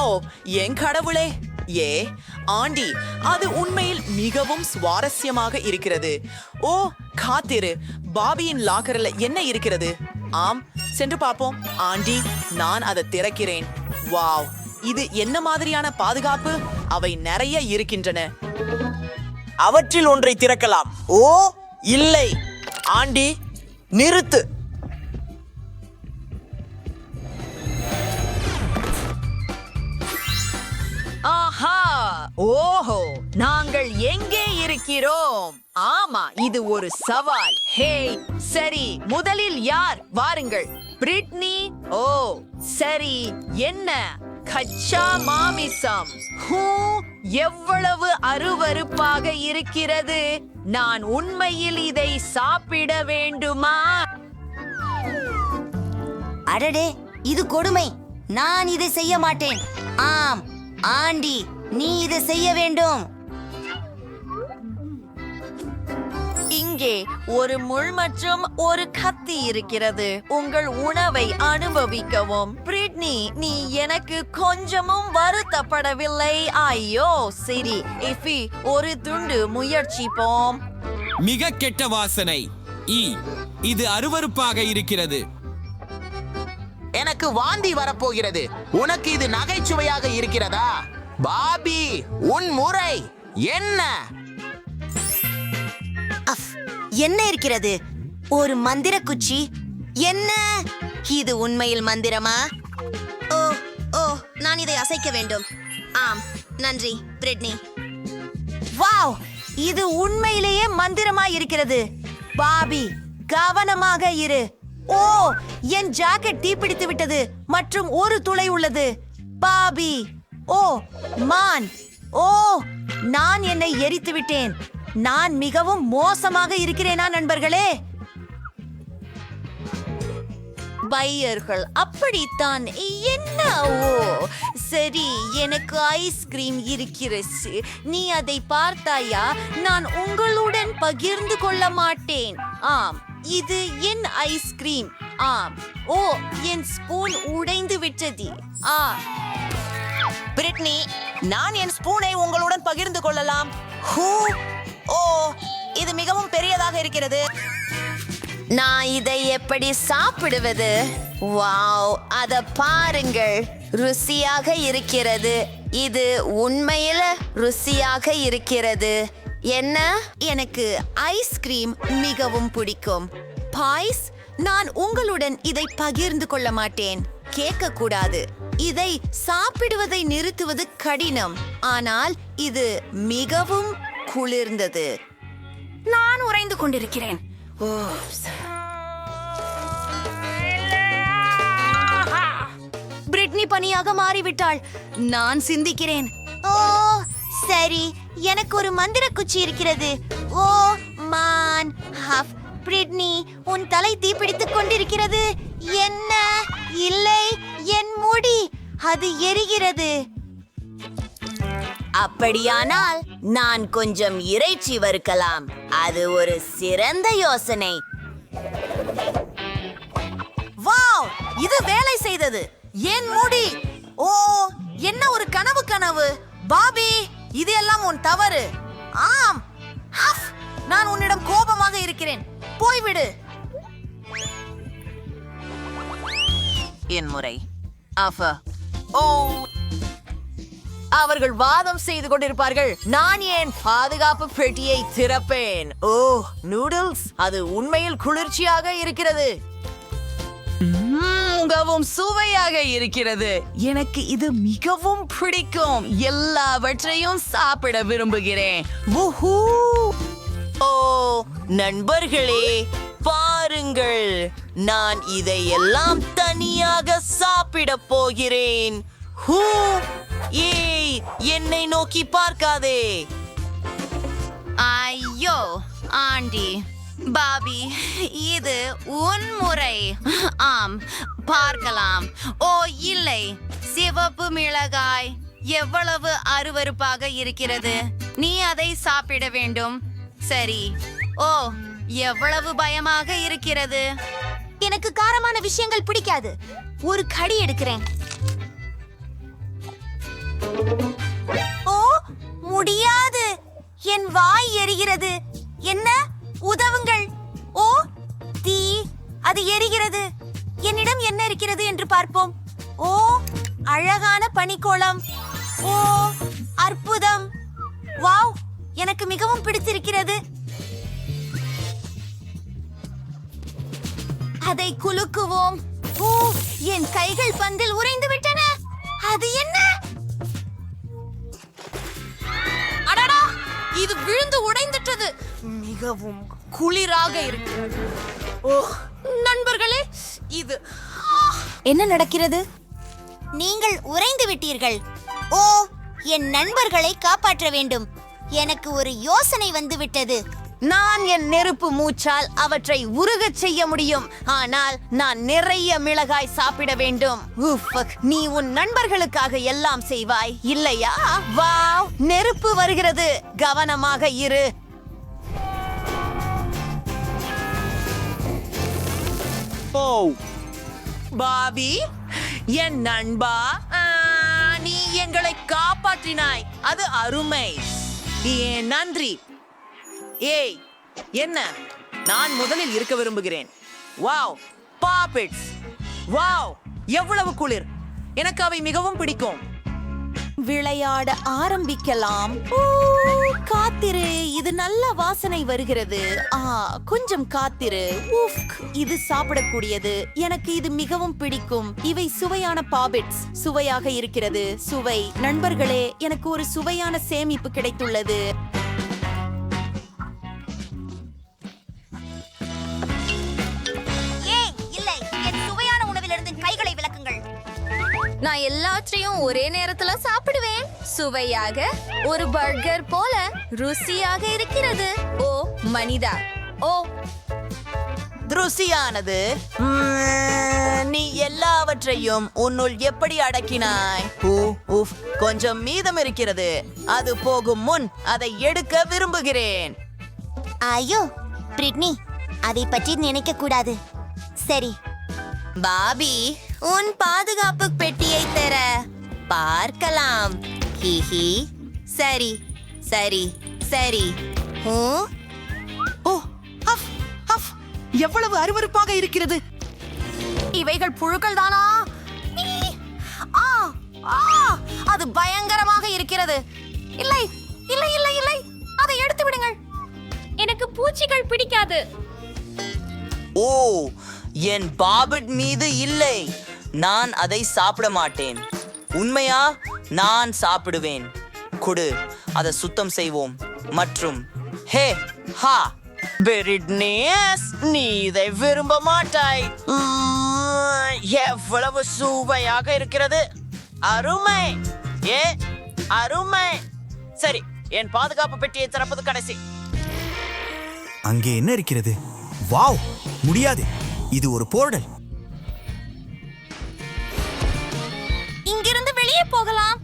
ஓ என் கடவுளே. ஏ ஆண்டி அது உண்மையில் மிகவும் சுவாரஸ்யமாக இருக்கிறது. ஓ காத்திரு பாபியின் லாக்கரில் என்ன இருக்கிறது? ஆம் சென்று பார்ப்போம். ஆண்டி நான் அதை திறக்கிறேன். வாவ் இது என்ன மாதிரியான பாதுகாப்பு? அவை நிறைய இருக்கின்றன. அவற்றில் ஒன்றை திறக்கலாம். ஓ இல்லை. ஆண்டி நிறுத்து. ஓஹோ நாங்கள் எங்கே இருக்கிறோம்? ஆமா இது ஒரு சவால். ஹே சரி முதலில் யார்? வாருங்கள். பிரிட்னி? ஓ சரி என்ன? கச்சா மாமிசம். ஹூ எவ்வளவு அருவருப்பாக இருக்கிறது. நான் உண்மையில் இதை சாப்பிட வேண்டுமா? அடடே இது கொடுமை. நான் இதை செய்ய மாட்டேன். ஆம் ஆண்டி. நீ இதை செய்ய வேண்டும். இங்கே ஒரு முள் மற்றும் ஒரு கத்தி இருக்கிறது. உங்கள் உணவை அனுபவிக்கவும். பிரிட்னி நீ எனக்கு கொஞ்சமும் வருத்தப்படவில்லை. ஐயோ சரி. இஃபி ஒரு துண்டு முயற்சிப்போம். மிக கெட்ட வாசனை. ஈ இது அருவருப்பாக இருக்கிறது. எனக்கு வாந்தி வரப்போகிறது. உனக்கு இது நகைச்சுவையாக இருக்கிறதா? பாபி உன் முறை என்ன? அஃப் என்ன இருக்கிறது? ஒரு மந்திர குச்சி. என்ன? இது உண்மையில் மந்திரமா? ஓ ஓ நான் இதை அசைக்க வேண்டும். ஆம் நன்றி பிரிட்னி. வாவ் இது உண்மையிலேயே மந்திரமா இருக்கிறது. பாபி கவனமாக இரு. ஓ என் ஜாக்கெட் தீப்பிடித்து விட்டது மற்றும் ஒரு துளை உள்ளது. பாபி. ஓ மான். ஓ நான் என்னை எரித்து விட்டேன் நான் மிகவும் மோசமாக இருக்கிறேனா நண்பர்களே? பையர்கள் அப்படித்தான். என்ன ஓ சரி எனக்கு ஐஸ்கிரீம் இருக்கிறது. நீ அதை பார்த்தாயா? நான் உங்களுடன் பகிர்ந்து கொள்ள மாட்டேன். ஆம் இது என் ஐஸ்கிரீம் ஆம். ஓ என் ஸ்பூன் உடைந்து விட்டது. ஆ. பிரிட்னி நான் என் ஸ்பூனை உங்களுடன் பகிர்ந்து கொள்ளலாம். ஹூ? ஓ இது மிகவும் பெரியதாக இருக்கிறது. நான் இதை எப்படி சாப்பிடுவது? வாவ் அத பாருங்கள். ருசியாக இருக்கிறது. இது உண்மையில ருசியாக இருக்கிறது. என்ன? எனக்கு ஐஸ்கிரீம் மிகவும் பிடிக்கும். பாய்ஸ் நான் உங்களுடன் இதை பகிர்ந்து கொள்ள மாட்டேன். கேட்க கூடாது இதை சாப்பிடுவதை நிறுத்துவது கடினம். ஆனால் இது மிகவும் குளிர்ந்தது. நான் உறைந்து கொண்டிருக்கிறேன். ஓ பிரிட்னி பனியாக மாறிவிட்டாள். நான் சிந்திக்கிறேன். ஓ சரி. எனக்கு ஒரு மந்திர குச்சி இருக்கிறது. ஓ மான் ஹஃப் பிரிட்னி உன் தலை தீப்பிடித்துக் கொண்டிருக்கிறது. என்ன? இல்லை. அது எரிகிறது. அப்படியானால் நான் கொஞ்சம் இறைச்சி வறுக்கலாம். அது ஒரு சிறந்த யோசனை. வாவ்! இது வேலை செய்தது. என் மூடி. ஓ என்ன ஒரு கனவு கனவு. பாபி இது எல்லாம் உன் தவறு. ஆம். நான் உன்னிடம் கோபமாக இருக்கிறேன். போய்விடு என் முறை. ஆஃபா. ஓ அவர்கள் வாதம் செய்து கொண்டிருப்பார்கள். நான் ஏன் பாதுகாப்பு பெட்டியை திறப்பேன்? ஓ நூடுல்ஸ். அது உண்மையில் குளிர்ச்சியாக இருக்கிறது. மிகவும் சுவையாக இருக்கிறது. எனக்கு இது மிகவும் பிடிக்கும். எல்லாவற்றையும் சாப்பிட விரும்புகிறேன். ஓ நண்பர்களே. பாருங்கள் நான் இதையெல்லாம் தனியாக சாப்பிடப் போகிறேன். ஹூ ஏய் என்னை நோக்கி பார்க்காதே. ஐயோ ஆண்டி பாபி இது உன் முறை. ஆம் பார்க்கலாம். ஓ இல்லை சிவப்பு மிளகாய் எவ்வளவு அருவருப்பாக இருக்கிறது? நீ அதை சாப்பிட வேண்டும். சரி. ஓ எவ்வளவு பயமாக இருக்கிறது? எனக்கு காரமான விஷயங்கள் பிடிக்காது. ஒரு கடி எடுக்கிறேன். ஓ முடியாது. என் வாய் எரிகிறது. என்ன? உதவுங்கள். ஓ தீ அது எரிகிறது. என்னிடம் என்ன இருக்கிறது என்று பார்ப்போம். ஓ அழகான பனிக்கோளம். ஓ அற்புதம். வாவ் எனக்கு மிகவும் பிடித்திருக்கிறது. அதை குலுக்குவோம். ஓ என் கைகள் பந்தில் உறைந்து விட்டன. அது என்ன? அடடா இது விழுந்து உடைந்துட்டது. மிகவும் குளிராக இருக்கிறது. ஓ நண்பர்களே இது என்ன நடக்கிறது? நீங்கள் உறைந்து விட்டீர்கள். ஓ என் நண்பர்களை காப்பாற்ற வேண்டும். எனக்கு ஒரு யோசனை வந்து விட்டது நான் என் நெருப்பு மூச்சால் அவற்றை உருகச் செய்ய முடியும். ஆனால் நான் நிறைய மிளகாய் சாப்பிட வேண்டும். நீ உன் நண்பர்களுக்காக எல்லாம் செய்வாய் இல்லையா? வாவ் நெருப்பு வருகிறது. கவனமாக இரு. ஓ பாபி என் நண்பா நீ எங்களை காப்பாற்றினாய். அது அருமை. ஏன் நன்றி. ஏய் என்ன? நான் முதலில் இருக்க விரும்புகிறேன். Wow pop its. வாவ் எவ்வளவு குளிர். எனக்கு அவை மிகவும் பிடிக்கும். விளையாட ஆரம்பிக்கலாம். காத்திரு. இது நல்ல வாசனை வருகிறது. ஆ கொஞ்சம் காத்திரு. உஃப் இது சாப்பிடக்கூடியது. எனக்கு இது மிகவும் பிடிக்கும். இவை சுவையான பாபிட்ஸ் சுவையாக இருக்கிறது. சுவை. நண்பர்களே எனக்கு ஒரு சுவையான சேமிப்பு கிடைத்துள்ளது. நான் எல்லாற்றையும் ஒரே நேரத்துல சாப்பிடுவேன். சுவையாக ஒரு பர்கர் போல ருசியாக இருக்கிறது. ஓ மனிதா. ஓ. ருசியானது. நீ எல்லாவற்றையும் உன்னுள் எப்படி அடக்கினாய்? கொஞ்சம் மீதம் இருக்கிறது. அது போகும் முன் அதை எடுக்க விரும்புகிறேன். ஐயோ பிரிட்னி அதை பற்றி நினைக்க கூடாது. சரி. பாபி. உன் பாதுகாப்பு ஹிஹி சரி சரி சரி. ஓ. ஓ அஃப், அஃப், எவ்வளவு அருவருப்பாக இருக்கிறது. இவைகள் புழுக்கள் தானா? ஆ ஆ. அது பயங்கரமாக இருக்கிறது. இல்லை இல்லை இல்லை இல்லை. அதை எடுத்து விடுங்கள். எனக்கு பூச்சிகள் பிடிக்காது. ஓ என் பாபட் மீது இல்லை. நான் அதை சாப்பிட மாட்டேன். உண்மையா? நான் சாப்பிடுவேன். கொடு அதை சுத்தம் செய்வோம். மற்றும் ஹே ஹா. பெரிட்னேஸ் நீ இதை விரும்ப மாட்டாய். எவ்வளவு சுவையாக இருக்கிறது. அருமை. ஏ அருமை. சரி என் பாதுகாப்பு பெட்டியை திறப்பது கடைசி. அங்கே என்ன இருக்கிறது? வாவ் முடியாது. இது ஒரு போர்டல். போகலாம்.